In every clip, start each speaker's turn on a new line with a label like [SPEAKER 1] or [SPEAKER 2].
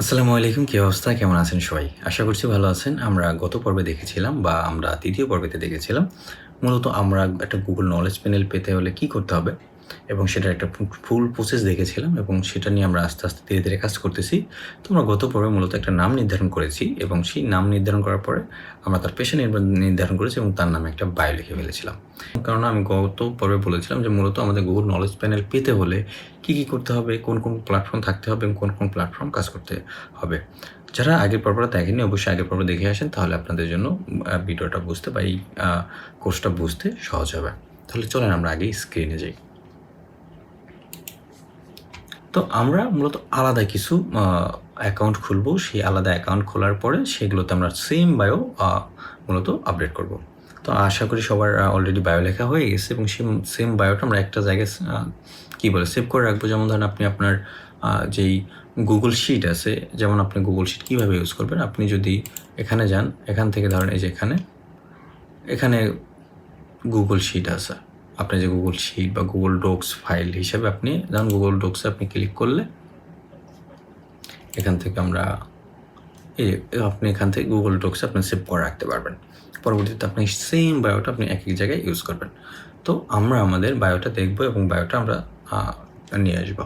[SPEAKER 1] আসসালামু আলাইকুম, কী অবস্থা? কেমন আছেন সবাই? আশা করছি ভালো আছেন। আমরা গত পর্বে দেখেছিলাম বা আমরা তৃতীয় পর্বেতে দেখেছিলাম। মূলত আমরা একটা গুগল নলেজ প্যানেল পেতে হলে কি করতে হবে? এবং সেটার একটা ফুল প্রসেস দেখেছিলাম এবং সেটা নিয়ে আমরা আস্তে আস্তে ধীরে ধীরে কাজ করতেছি। তো আমরা গত পর্বে মূলত একটা নাম নির্ধারণ করেছি এবং সেই নাম নির্ধারণ করার পরে আমরা তার পেশা নির্ধারণ করেছি এবং তার নামে একটা বায়ো লিখে ফেলেছিলাম। কারণ আমি গত পর্বে বলেছিলাম যে মূলত আমাদের গুগল নলেজ প্যানেল পেতে হলে কী কী করতে হবে, কোন কোন প্ল্যাটফর্ম থাকতে হবে এবং কোন কোন প্ল্যাটফর্ম কাজ করতে হবে। যারা আগের পর্বটা দেখেননি অবশ্যই আগের পর্ব দেখে আসেন, তাহলে আপনাদের জন্য ভিডিওটা বুঝতে বা এই কোর্সটা বুঝতে সহজ হবে। তাহলে চলেন আমরা আগে স্ক্রিনে যাই। তো আমরা মূলত আলাদা কিছু অ্যাকাউন্ট খুলবো। সেই আলাদা অ্যাকাউন্ট খোলার পরে সেগুলোতে আমরা সেম বায়ো মূলত আপডেট করব। তো আশা করি সবার অলরেডি বায়ো লেখা হয়ে গেছে এবং সেম সেম বায়োটা আমরা একটা জায়গায় কী বলে সেভ করে রাখব। যেমন ধরেন আপনি আপনার যেই গুগল শিট আছে, যেমন আপনি গুগল শিট কীভাবে ইউজ করবেন? আপনি যদি এখানে যান, এখান থেকে ধরেন এই যে এখানে এখানে গুগল শিট আছে। আপনি যে গুগল শিট বা গুগল ডক্স ফাইল হিসেবে আপনি যেমন গুগল ডক্সে আপনি ক্লিক করলে এখান থেকে আমরা এই আপনি এখান থেকে গুগল ডক্সে আপনি সেভ করে রাখতে পারবেন। পরবর্তীতে আপনি সেম বায়োটা আপনি এক এক জায়গায় ইউজ করবেন। তো আমরা আমাদের বায়োটা দেখব এবং বায়োটা আমরা নিয়ে আসব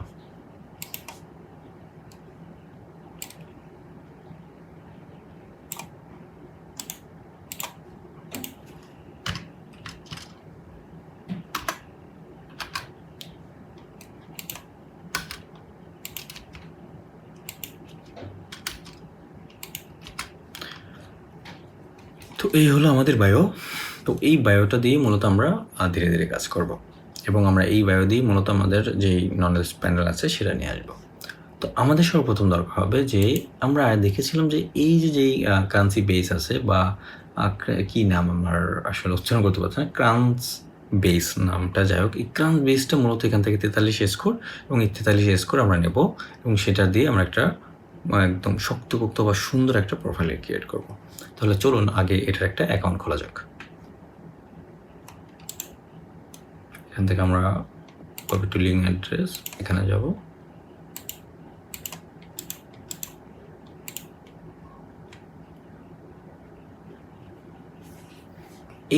[SPEAKER 1] তো এই হলো আমাদের বায়ো। তো এই বায়োটা দিয়ে মূলত আমরা ধীরে ধীরে কাজ করব। এবং আমরা এই বায়ো দিয়ে মূলত আমাদের যেই নলেজ প্যানেল আছে সেটা নিয়ে আসব। তো আমাদের সর্বপ্রথম দরকার হবে যে, আমরা দেখেছিলাম যে এই যে যেই কান্সি বেস আছে বা কি নাম আমার আসলে উচ্চারণ করতে পারছি না ক্রান্স বেস নামটা যাই হোক, এই ক্রান্স বেসটা মূলত এখান থেকে তেতাল্লিশ স্কোর এবং এই তেতাল্লিশ স্কোর আমরা নেব এবং সেটা দিয়ে আমরা একটা একদম শক্তপোক্ত বা সুন্দর একটা প্রোফাইল ক্রিয়েট করব। তাহলে চলুন আগে এটার একটা অ্যাকাউন্ট খোলা যাক। এখান থেকে আমরা কপি টু লিঙ্ক অ্যাড্রেস এখানে যাব।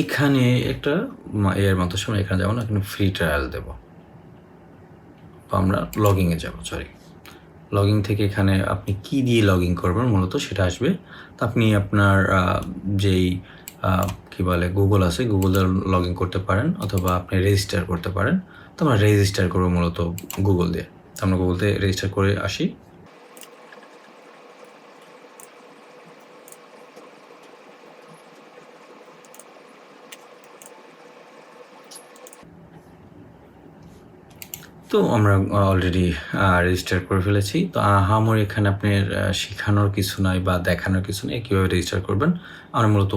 [SPEAKER 1] এখানে একটা এর মতো সময় এখানে যাব না, এখানে ফ্রি ট্রায়াল দেব। আমরা লগিংয়ে যাব সরি লগিং থেকে এখানে আপনি কি দিয়ে লগ করবেন মূলত সেটা আসবে। তা আপনি আপনার যেই কী কি বলে গুগল আছে গুগলে লগ ইন করতে পারেন অথবা আপনি রেজিস্টার করতে পারেন। তো আমরা রেজিস্টার করব মূলত গুগল দিয়ে। তো আমরা গুগল দিয়ে রেজিস্টার করে আসি। তো আমরা অলরেডি রেজিস্টার করে ফেলেছি। তো আমার এখানে আপনার আহ, শেখানোর কিছু নাই বা দেখানোর কিছু নেই কীভাবে রেজিস্টার করবেন? আমরা মূলত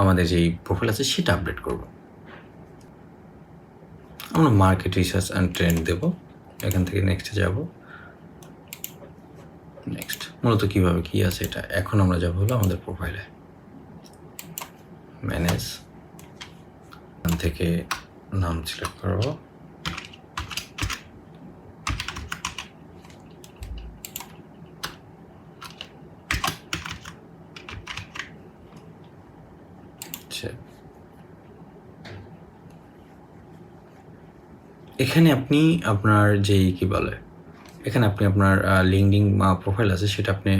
[SPEAKER 1] আমাদের যেই প্রোফাইল আছে সেটা আপডেট করব। আমরা মার্কেট রিসার্চ অ্যান্ড ট্রেন্ড দেব। এখান থেকে নেক্সটে যাব। নেক্সট মূলত কীভাবে কী আছে এটা এখন আমরা যাব হলো আমাদের প্রোফাইলে ম্যানেজ থেকে নাম সিলেক্ট করব আচ্ছা এখানে আপনি আপনার যেই কি বলে, এখানে আপনি আপনার লিঙ্কডিং প্রোফাইল আছে, সেটা আপনি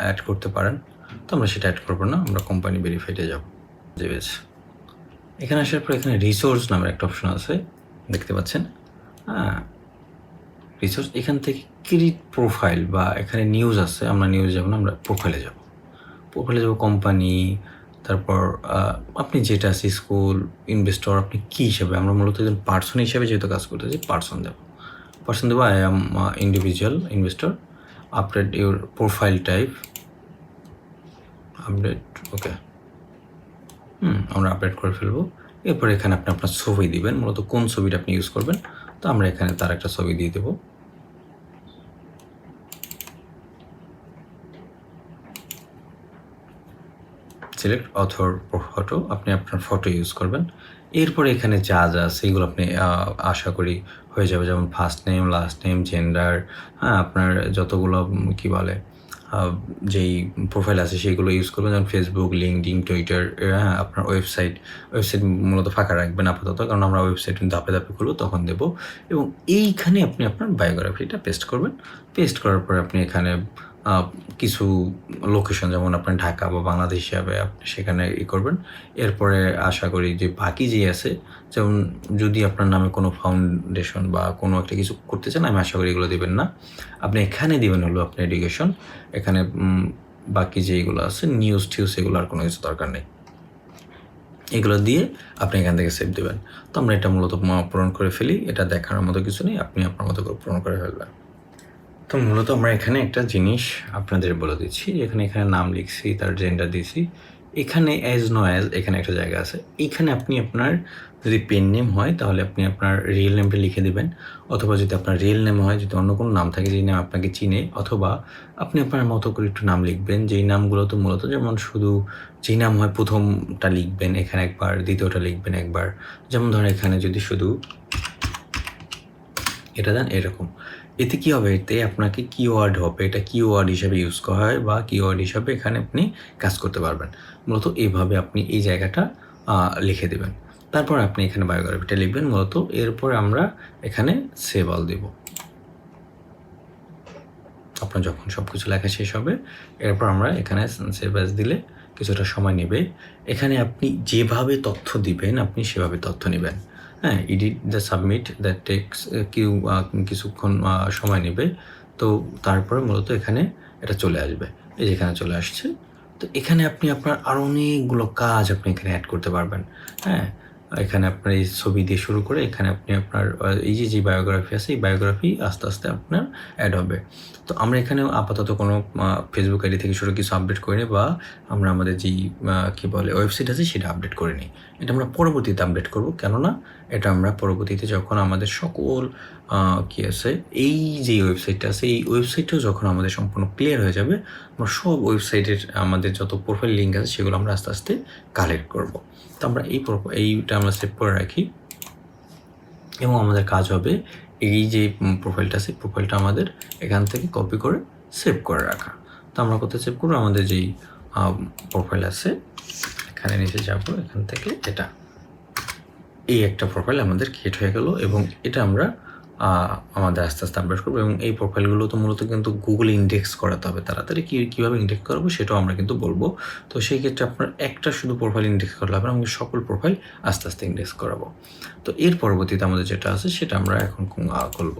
[SPEAKER 1] অ্যাড করতে পারেন। তো আমরা সেটা অ্যাড করব না, আমরা কোম্পানি ভেরিফাইডে যাব। যে বেশ। এখানে আসার পর এখানে রিসোর্স নামের একটা অপশন আছে, দেখতে পাচ্ছেন? হ্যাঁ। রিসোর্স এখান থেকে ক্রিয়েট প্রোফাইল বা এখানে নিউজ আছে, আমরা নিউজ যাব না, আমরা প্রোফাইলে যাব। প্রোফাইলে যাব কোম্পানি তারপর আপনি যেটা আছে স্কুল, ইনভেস্টর, আপনি কী হিসাবে? আমরা মূলত একজন পার্সন হিসাবে যেহেতু কাজ করতেছি পার্সন দেবো। পার্সন দেবো I am individual investor update your profile type update okay hmm, আমরা আপডেট করে ফেলব। এরপর এখানে আপনি আপনার ছবি দিবেন, মূলত কোন ছবিটা আপনি ইউজ করবেন, তো আমরা এখানে তার একটা ছবি দিয়ে দেবো। সিলেক্ট অথর ফটো আপনি আপনার ফটো ইউজ করবেন। এরপরে এখানে যা যা আছে এগুলো আপনি আশা করি হয়ে যাবে। যেমন first name last name gender হ্যাঁ আপনার যতগুলো কি বলে যেই প্রোফাইল আছে সেইগুলো ইউজ করবেন। যেমন ফেসবুক লিঙ্কডিন টুইটার হ্যাঁ আপনার ওয়েবসাইট ওয়েবসাইট মূলত ফাঁকা রাখবেন আপাতত, কারণ আমরা ওয়েবসাইট ধাপে ধাপে খুলবো, তখন দেবো। এবং এইখানে আপনি আপনার বায়োগ্রাফিটা পেস্ট করবেন। পেস্ট করার পরে আপনি এখানে কিছু লোকেশন যেমন আপনি ঢাকা বা বাংলাদেশ হিসাবে আপনি সেখানে ই করবেন। এরপরে আশা করি যে বাকি যে আছে, যেমন যদি আপনার নামে কোনো ফাউন্ডেশন বা কোনো একটা কিছু করতে চান, আমি আশা করি এগুলো দেবেন না। আপনি এখানে দিবেন হলো আপনি এডুকেশন এখানে বাকি যেগুলো আছে নিউজ টিউজ এগুলো আর কোনো কিছু দরকার নেই। এগুলো দিয়ে আপনি এখান থেকে সেভ দেবেন। তো আমরা এটা মূলত পূরণ করে ফেলি, এটা দেখার মতো কিছু নেই, আপনি আপনার মতো করে পূরণ করে ফেলবেন। তো মূলত আমরা এখানে একটা জিনিস আপনাদের বলে দিচ্ছি এখানে এখানে নাম লিখছি, তার জেন্ডার দিছি এখানে অ্যাজ নো অ্যাজ এখানে একটা জায়গা আছে। এখানে আপনি আপনার যদি পেন নেম হয়, তাহলে আপনি আপনার রিয়েল নেমটা লিখে দিবেন। অথবা যদি আপনার রিয়েল নেম হয়, যদি অন্য কোনো নাম থাকে যেই নাম আপনাকে চিনে, অথবা আপনি আপনার মতো করে একটু নাম লিখবেন, যেই নামগুলো তো মূলত যেমন শুধু যেই নাম হয় প্রথমটা লিখবেন, এখানে একবার, দ্বিতীয়টা লিখবেন একবার। যেমন ধরেন এখানে যদি শুধু এটা দেন এরকম। এতে কি হবে? এতে আপনাকে কিওয়ার্ড হবে। এটা কিওয়ার্ড হিসাবে ইউজ করা হয় বা কিওয়ার্ড হিসাবে এখানে আপনি কাজ করতে পারবেন। মূলত এইভাবে আপনি এই জায়গাটা লিখে দেবেন। তারপর আপনি এখানে বায়োগ্রাফিটা লিখবেন। মূলত এরপর আমরা এখানে সেভ অল দেব। আপনার যখন সব কিছু লেখা শেষ হবে, এরপর আমরা এখানে সেভ অ্যাজ দিলে কিছুটা সময় নেবে। এখানে আপনি যেভাবে তথ্য দিবেন, আপনি সেভাবে তথ্য নেবেন। হ্যাঁ edit the submit that takes queue কিছুক্ষণ সময় নেবে। তো তারপরে মূলত এখানে এটা চলে আসবে। এই যে এখানে চলে আসছে। তো এখানে আপনি আপনার আরও অনেকগুলো কাজ আপনি এখানে অ্যাড করতে পারবেন। হ্যাঁ এখানে আপনার এই ছবি দিয়ে শুরু করে এখানে আপনি আপনার এই যে যে বায়োগ্রাফি আছে, এই বায়োগ্রাফি আস্তে আস্তে আপনার অ্যাড হবে। তো আমরা এখানে আপাতত কোনো ফেসবুক আইডি থেকে শুরু কিছু আপডেট করিনি বা আমরা আমাদের যেই কী বলে ওয়েবসাইট আছে সেটা আপডেট করিনি। এটা আমরা পরবর্তীতে আপডেট করব। কেননা এটা আমরা পরবর্তীতে যখন আমাদের সকল কি আছে, এই যে ওয়েবসাইটটা আছে, এই ওয়েবসাইটটাও যখন আমাদের সম্পূর্ণ ক্লিয়ার হয়ে যাবে, আমরা সব ওয়েবসাইটের আমাদের যত প্রোফাইল লিঙ্ক আছে, সেগুলো আমরা আস্তে আস্তে কালেক্ট করব। তো আমরা এই এইটা আমরা সেভ করে রাখি। এবং আমাদের কাজ হবে এই যে প্রোফাইলটা আছে প্রোফাইলটা আমাদের এখান থেকে কপি করে সেভ করে রাখা। তো আমরা কোথায় সেভ করব? আমাদের যেই প্রোফাইল আছে, এখানে নিচে যাব, এখান থেকে এটা। এই একটা প্রোফাইল আমাদের ক্রিয়েট হয়ে গেল এবং এটা আমরা আমাদের আস্তে আস্তে আপডেট করব এবং এই প্রোফাইলগুলো তো মূলত কিন্তু গুগল ইন্ডেক্স করাতে হবে। তাড়াতাড়ি কী কীভাবে ইন্ডেক্স করব সেটাও আমরা কিন্তু বলব। তো সেই ক্ষেত্রে আপনার একটা শুধু প্রোফাইল ইন্ডেক্স করলে না, আমাকে সকল প্রোফাইল আস্তে আস্তে ইন্ডেক্স করাবো। তো এর পরবর্তীতে আমাদের যেটা আছে সেটা আমরা এখন করব।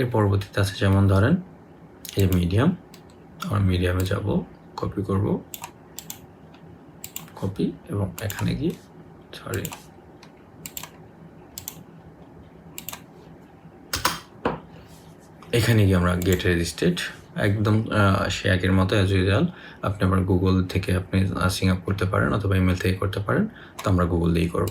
[SPEAKER 1] এর পরবর্তীতে আছে যেমন ধরেন এই মিডিয়াম আমরা মিডিয়ামে যাব কপি করব। কপি এবং এখানে গিয়ে সরি এখানে গিয়ে আমরা গেট রেজিস্ট্রেড একদম সে আগের মতো অ্যাজ ইউজুয়াল আপনি আবার গুগল থেকে আপনি সিং আপ করতে পারেন অথবা ইমেল থেকে করতে পারেন, তো আমরা গুগল দিয়েই করব।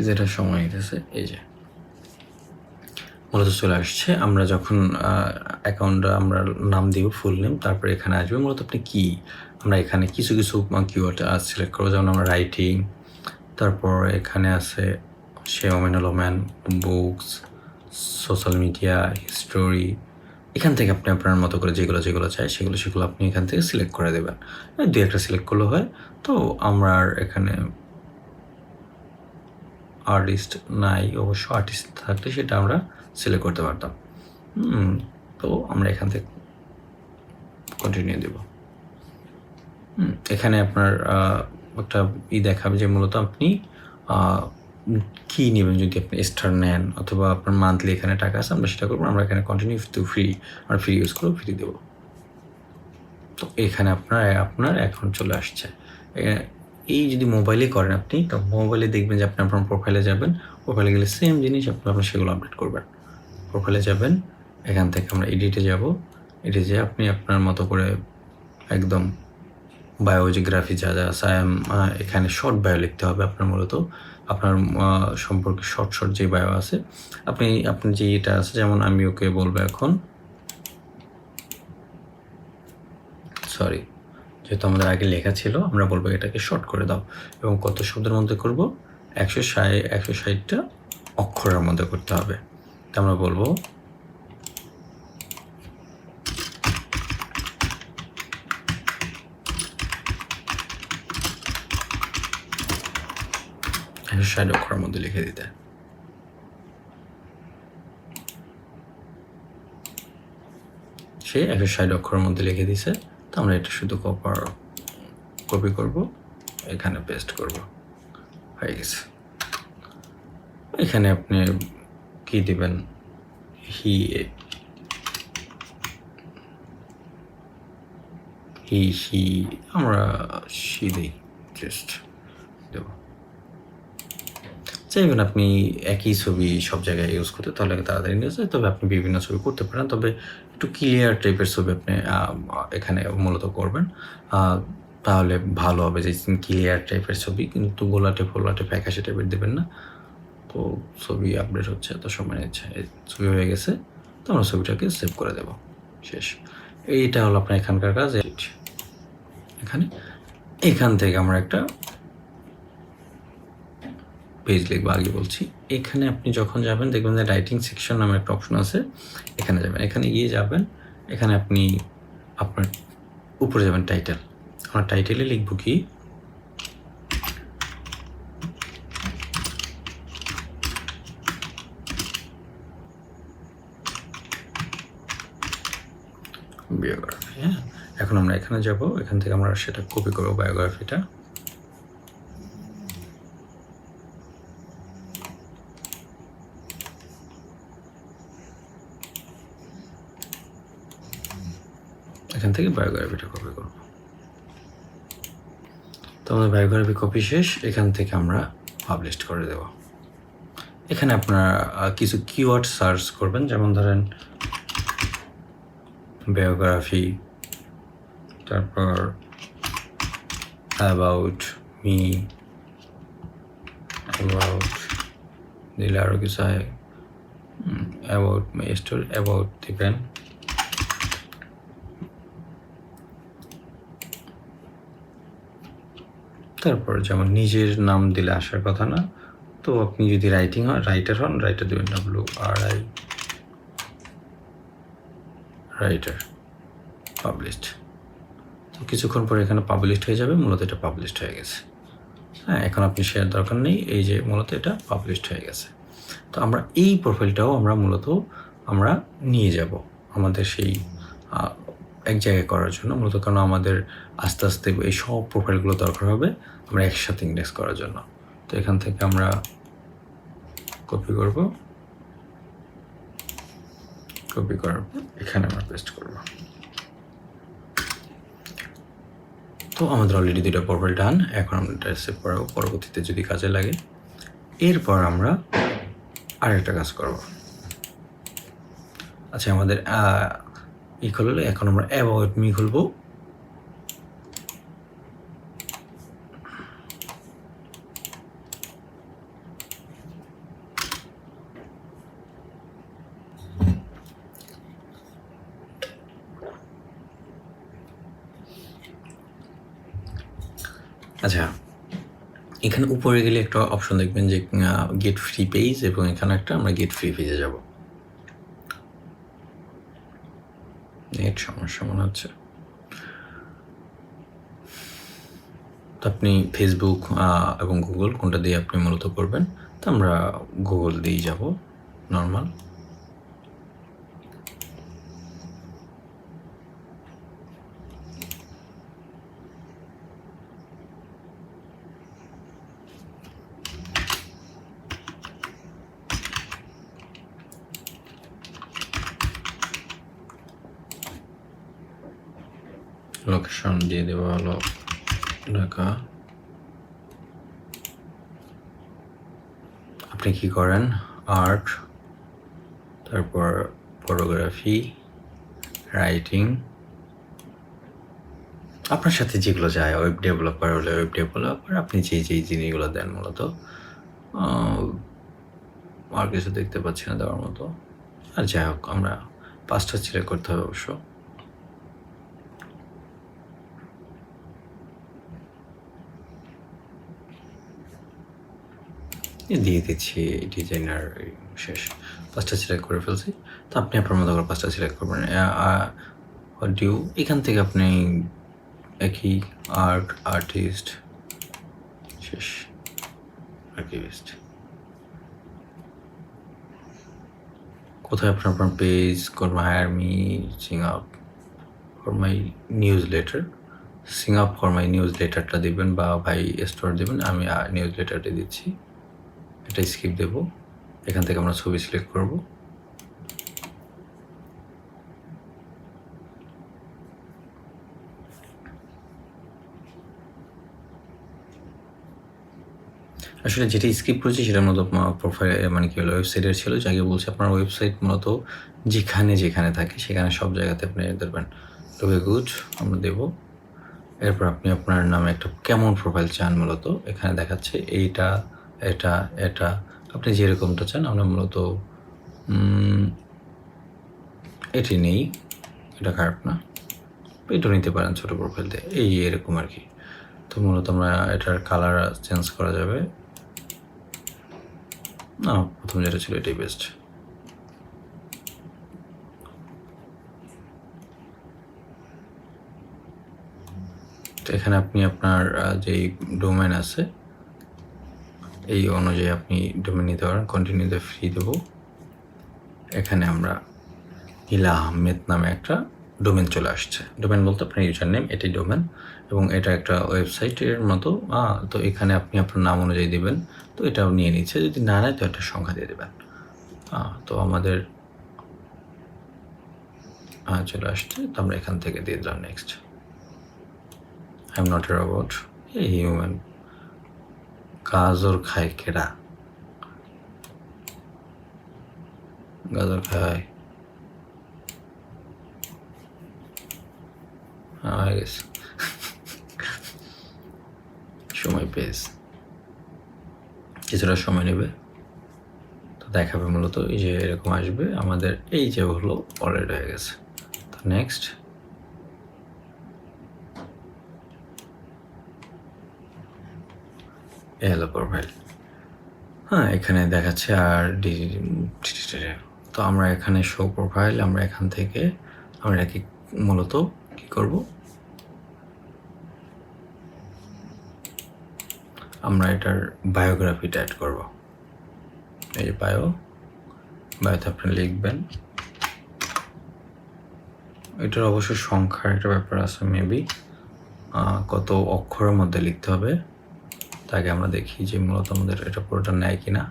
[SPEAKER 1] কি যেটা সময় নিতেছে এই যে। মূলত চলে আসছে, আমরা যখন অ্যাকাউন্ট আমরা নাম দিব ফুল নেম তারপরে এখানে আসবে, মূলত আপনি কি, আমরা এখানে কিছু কিছু কিওয়ার্ড সিলেক্ট করব, যেমন আমরা রাইটিং তারপর এখানে আছে সে women woman books social media history এখান থেকে আপনি আপনার মতো করে যেগুলো যেগুলো চাই, সেগুলো সেগুলো আপনি এখান থেকে সিলেক্ট করে দেবেন। দু একটা সিলেক্ট করলে হয়, তো আমরা এখানে আর্টিস্ট নাই, অবশ্য আর্টিস্ট থাকলে সেটা আমরা সিলেক্ট করতে পারতাম। তো আমরা এখান থেকে কন্টিনিউ দেব। এখানে আপনার একটা ই দেখাবে যে মূলত আপনি কি নেবেন যদি আপনি স্টার নেন অথবা আপনার মান্থলি এখানে টাকা আছে, আমরা সেটা করব, আমরা এখানে কন্টিনিউ টু ফ্রি আমরা ফ্রি ইউজ করব ফ্রি দেবো। তো এখানে আপনার আপনার এখন চলে আসছে। এই যদি মোবাইলে করেন আপনি, তো মোবাইলে দেখবেন যে আপনি আপনার প্রোফাইলে যাবেন প্রোফাইলে গেলে সেম জিনিস আপনি আপনার সেগুলো আপডেট করবেন। প্রোফাইলে যাবেন, এখান থেকে আমরা এডিটে যাব। এডিটে যেয়ে আপনি আপনার মতো করে একদম বায়োজিওগ্রাফি যা যা আছে এখানে শর্ট বায়ো লিখতে হবে আপনার মূলত। আপনার সম্পর্কে শর্ট শর্ট যে বায়ো আছে, আপনি আপনি যে এটা আছে, যেমন আমি ওকে বলব এখন সরি যেহেতু আমাদের আগে লেখা ছিল, আমরা বলব এটাকে শর্ট করে দাও এবং কত শব্দের মধ্যে করব? একশো ষাট, একশো ষাটটা অক্ষরের মধ্যে করতে হবে। তা আমরা বলব একশো ষাট অক্ষরের মধ্যে লিখে দিতে। সে একশো ষাট অক্ষরের মধ্যে লিখে দিছে। তো আমরা এটা শুধু কপার কপি করব, এখানে পেস্ট করব। হয়ে গেছে। এখানে আপনি কি দিবেন? হি হি হি আমরা সি দিই জাস্ট দেব। চাইবেন আপনি একই ছবি সব জায়গায় ইউজ করতে তাহলে তাড়াতাড়ি নিয়ে যায় তবে আপনি বিভিন্ন ছবি করতে পারেন। তবে একটু ক্লিয়ার টাইপের ছবি আপনি এখানে মূলত করবেন। তাহলে ভালো হবে যে ক্লিয়ার টাইপের ছবি, কিন্তু গোলাটে ফোলাটে ফ্যাকাশে টাইপের দেবেন না। তো ছবি আপডেট হচ্ছে, এত সময় নিচ্ছে ছবি হয়ে গেছে, তো আমরা ছবিটাকে সেভ করে দেব। শেষ। এইটা হলো আপনার এখানকার কাজ। এখানে। এখান থেকে আমরা একটা পেজ লিখব, আগে বলছি। এখানে আপনি যখন যাবেন, দেখবেন যে রাইটিং সেকশন নামে একটা অপশন আছে। এখানে যাবেন। এখানে গিয়ে যাবেন। এখানে আপনি আপনার উপরে যাবেন টাইটেল আমরা টাইটেলে লিখব কি? বায়োগ্রাফি হ্যাঁ? এখন আমরা এখানে যাব। এখান থেকে আমরা সেটা কপি করব বায়োগ্রাফিটা এখান থেকে বায়োগ্রাফিটা কপি করব। তো আমাদের বায়োগ্রাফি কপি শেষ, এখান থেকে আমরা পাবলিশ করে দেব। এখানে আপনারা কিছু কিওয়ার্ড সার্চ করবেন, যেমন ধরেন বায়োগ্রাফি তারপর অ্যাবাউট মি অ্যাবাউট দিলে আরও কিছু হয়। অ্যাবাউট মাই স্টোরি অ্যাবাউট দিবেন তারপর যেমন নিজের নাম দিলে আসার কথা না, তো আপনি যদি রাইটিং হন রাইটার হন রাইটার দেবেন W R I writer published তো কিছুক্ষণ পরে এখানে পাবলিশড হয়ে যাবে, মূলত এটা পাবলিশড হয়ে গেছে। হ্যাঁ এখন আপনি শেয়ার দরকার নেই, এই যে মূলত এটা পাবলিশড হয়ে গেছে। তো আমরা এই প্রোফাইলটাও আমরা মূলত আমরা নিয়ে যাব, আমাদের সেই এক জায়গায় করার জন্য। মূলত কারণ আমাদের আস্তে আস্তে এই সব প্রোফাইলগুলো দরকার হবে, আমরা একসাথে ইন্ডেক্স করার জন্য। তো এখান থেকে আমরা কপি করব। কপি করার এখানে আমরা পেস্ট করব। তো আমাদের অলরেডি দুটো প্রোফাইল ডান এখন আমরা এটা সেভ করাবো পরবর্তীতে যদি কাজে লাগে। এরপর আমরা আরেকটা কাজ করব। আচ্ছা আমাদের আহ, ই খুললে এখন আমরা অ্যাবাউট মি খুলবো। আচ্ছা এখানে উপরে গেলে একটা অপশন দেখবেন যে গেট ফ্রি পেজ এবং এখানে একটা আমরা গেট ফ্রি পেজে যাব নেট সমস্যা মনে হচ্ছে। তো আপনি ফেসবুক এবং গুগল কোনটা দিয়ে আপনি মূলত করবেন, তো আমরা গুগল দিয়েই যাব নর্মাল লোকেশন দিয়ে দেওয়া হলো। ঢাকা আপনি কি করেন? আর্ট তারপর ফটোগ্রাফি রাইটিং আপনার সাথে যেগুলো যায় ওয়েব ডেভেলপার হলে ওয়েব ডেভেলপার আপনি যে যেই জিনিসগুলো দেন মূলত আর কিছু দেখতে পাচ্ছি না দেওয়ার মতো। আর যাই হোক, আমরা পাঁচটা সিলেক্ট করতে হবে অবশ্য। দিয়ে দিচ্ছি ডিজাইনার শেষ পাঁচটা সিলেক্ট করে ফেলছি। তো আপনি আপনার মতো করে পাঁচটা সিলেক্ট করবেন। ডিউ এখান থেকে আপনি একই আর্ট আর্টিস্ট শেষ আর্কিভিস্ট কোথায় আপনার আপনার পেজ কোন hire me sign up for my newsletter sign up for my news লেটারটা দিবেন বা ভাই স্টোর দেবেন, আমি নিউজ লেটারটা দিচ্ছি। এটা স্কিপ দেব। এখান থেকে আমরা ছবি সিলেক্ট করব। আসলে যেটা স্কিপ করেছি সেটা মূলত প্রোফাইল মানে কি হলো ওয়েবসাইটের ছিল, যাকে বলছে আপনার ওয়েবসাইট মূলত যেখানে যেখানে থাকে, সেখানে সব জায়গাতে আপনি দেবেন তবে গুড আমরা দেব। এরপর আপনি আপনার নামে একটা কেমন প্রোফাইল চান মূলত, এখানে দেখাচ্ছে এইটা এটা এটা। আপনি যেরকমটা চান, আমরা মূলত এটি নেই। এটা খারাপ না। এটা নিতে পারেন ছোটো প্রোফাইল দিয়ে এই, এরকম আর কি। তো মূলত আমরা এটার কালার চেঞ্জ করা যাবে। না, প্রথম যেটা ছিল এটাই বেস্ট এখানে আপনি আপনার যেই ডোমেন আছে এই অনুযায়ী আপনি ডোমেন নিতে পারেন কন্টিনিউতে ফ্রি দেবো। এখানে আমরা নীলা আহমেদ নামে একটা ডোমেন চলে আসছে। ডোমেন বলতে আপনার ইউজার নেম এটি ডোমেন এবং এটা একটা ওয়েবসাইটের মতো। তো এখানে আপনি আপনার নাম অনুযায়ী দেবেন, তো এটাও নিয়ে নিচ্ছে। যদি না নেয়, তো একটা সংখ্যা দিয়ে দেবেন। তো আমাদের চলে আসছে। তো আমরা এখান থেকে দিয়ে দিলাম next I am not a robot a human গাজর খায় কেডা? গাজর খায়। গেছে। সময় পেয়েছ। কিছুটা সময় নেবে। তো দেখাবে মূলত এই যে এরকম আসবে। আমাদের এই যে হলো অলরেডি হয়ে গেছে। তো নেক্সট এ হলো প্রোফাইল। হ্যাঁ এখানে দেখাচ্ছে আর তো আমরা এখানে শো প্রোফাইল আমরা এখান থেকে আমরা কি মূলত কি করব? আমরা এটার বায়োগ্রাফিটা অ্যাড করব। এই যে বায়ো বায়োতে আপনি লিখবেন। এটার অবশ্য সংখ্যার একটা ব্যাপার আছে মেবি কত অক্ষরের মধ্যে লিখতে হবে। তাকে আমরা দেখি যে মূলত আমাদের এটা পুরোটা নেয় কিনা।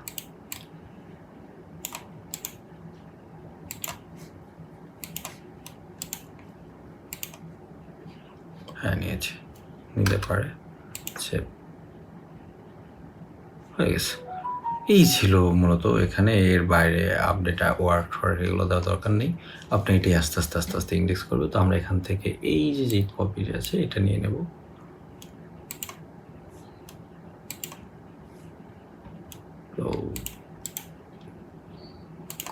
[SPEAKER 1] হ্যাঁ নিয়েছে। নিতে পারে। সে হয়ে গেছে। এই ছিল মূলত এখানে। এর বাইরে আপডেট ওয়ার্ক ওয়ার্ক এগুলো দেওয়ার দরকার নেই। আপনি এটি আস্তে আস্তে আস্তে আস্তে ইন্ডেক্স করবে। তো আমরা এখান থেকে এই যে যে কপি আছে, এটা নিয়ে নেব তো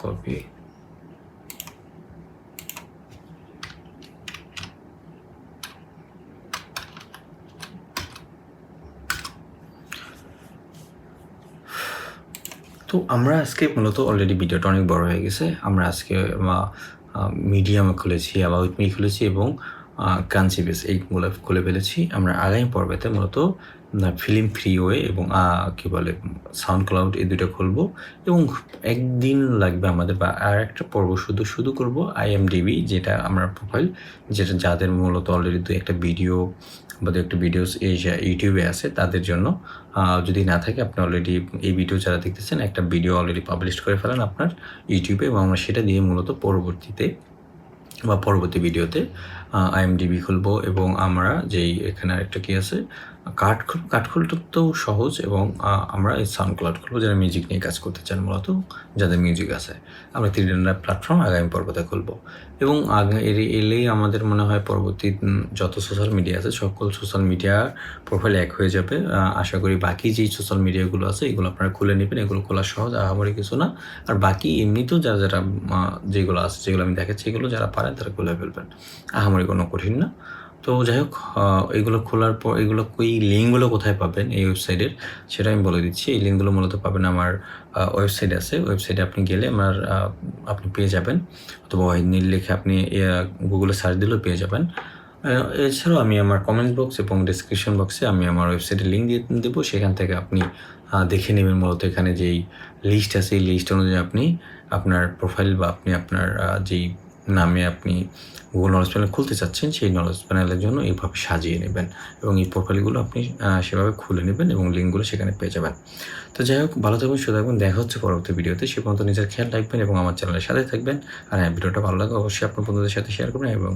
[SPEAKER 1] কপি তো আমরা আজকে মূলত অলরেডি ভিডিওটা অনেক বড় হয়ে গেছে। আমরা আজকে মিডিয়ামে খুলেছি, আবার উইথ মি খুলেছি এবং কাঞ্চি বেস এইগুলো খুলে ফেলেছি। আমরা আগামী পর্বেতে মূলত ফিল্ম ফ্রি ওয়ে এবং কী বলে সাউন্ড ক্লাউড এই দুটো খুলবো এবং একদিন লাগবে আমাদের বা আর একটা পর্ব শুধু শুধু করব। আইএমডিবি যেটা আমরা প্রোফাইল যেটা যাদের মূলত অলরেডি দু একটা ভিডিও বা দু একটা ভিডিওস এই ইউটিউবে আছে, তাদের জন্য যদি না থাকে, আপনি অলরেডি এই ভিডিও যারা দেখতেছেন, একটা ভিডিও অলরেডি পাবলিশ করে ফেলেন আপনার ইউটিউবে এবং আমরা সেটা দিয়ে মূলত পরবর্তীতে বা পরবর্তী ভিডিওতে আইএমডিবি খুলবো এবং আমরা যেই এখানে আরেকটা কি আছে কার্ড খুল কার্ড খুলতে তো সহজ এবং আমরা এই সাউন্ড ক্লাউড খুলবো যারা মিউজিক নিয়ে কাজ করতে চান মূলত, যাদের মিউজিক আছে। আমরা থ্রি প্ল্যাটফর্ম আগামী পর্বতে খুলবো। এবং আগে এলেই আমাদের মনে হয় পরবর্তী যত সোশ্যাল মিডিয়া আছে, সকল সোশ্যাল মিডিয়া প্রোফাইল এক হয়ে যাবে। আশা করি বাকি যেই সোশ্যাল মিডিয়াগুলো আছে, এগুলো আপনারা খুলে নেবেন। এগুলো খোলা সহজ, আহামরি কিছু না। আর বাকি এমনিতেও যারা যারা যেগুলো আছে, যেগুলো আমি দেখাচ্ছি, এগুলো যারা পারেন, তারা খুলে ফেলবেন। আহামরি কোনো কঠিন না। তো যাই হোক এগুলো খোলার পর, এগুলো ওই লিঙ্কগুলো কোথায় পাবেন এই ওয়েবসাইটের, সেটা আমি বলে দিচ্ছি। এই লিঙ্কগুলো মূলত পাবেন আমার ওয়েবসাইট আছে। ওয়েবসাইটে আপনি গেলে আমার আপনি পেয়ে যাবেন। অথবা ওয়াহিনীর লিখে আপনি গুগলে সার্চ দিলেও পেয়ে যাবেন। এছাড়াও আমি আমার কমেন্ট বক্স এবং ডিসক্রিপশন বক্সে আমি আমার ওয়েবসাইটের লিঙ্ক দিয়ে দেবো। সেখান থেকে আপনি দেখে নেবেন মূলত এখানে যেই লিস্ট আছে, এই লিস্ট অনুযায়ী আপনি আপনার প্রোফাইল বা আপনি আপনার যেই নামে আপনি গুগল নলেজ প্যানেল খুলতে চাচ্ছেন, সেই নলেজ প্যানেলের জন্য এইভাবে সাজিয়ে নেবেন এবং এই প্রোফাইলগুলো আপনি সেভাবে খুলে নেবেন এবং লিঙ্কগুলো সেখানে পেয়ে যাবেন। তো যাই হোক, ভালো থাকবেন, সুস্থ থাকবেন, দেখা হচ্ছে পরবর্তী ভিডিওতে। সে পর্যন্ত নিজের খেয়াল রাখবেন এবং আমার চ্যানেলের সাথে থাকবেন। আর হ্যাঁ ভিডিওটা ভালো লাগে অবশ্যই আপনার বন্ধুদের সাথে শেয়ার করবেন এবং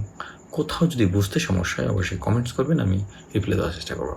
[SPEAKER 1] কোথাও যদি বুঝতে সমস্যা হয়, অবশ্যই কমেন্টস করবেন, আমি রিপ্লাই দেওয়ার চেষ্টা করব।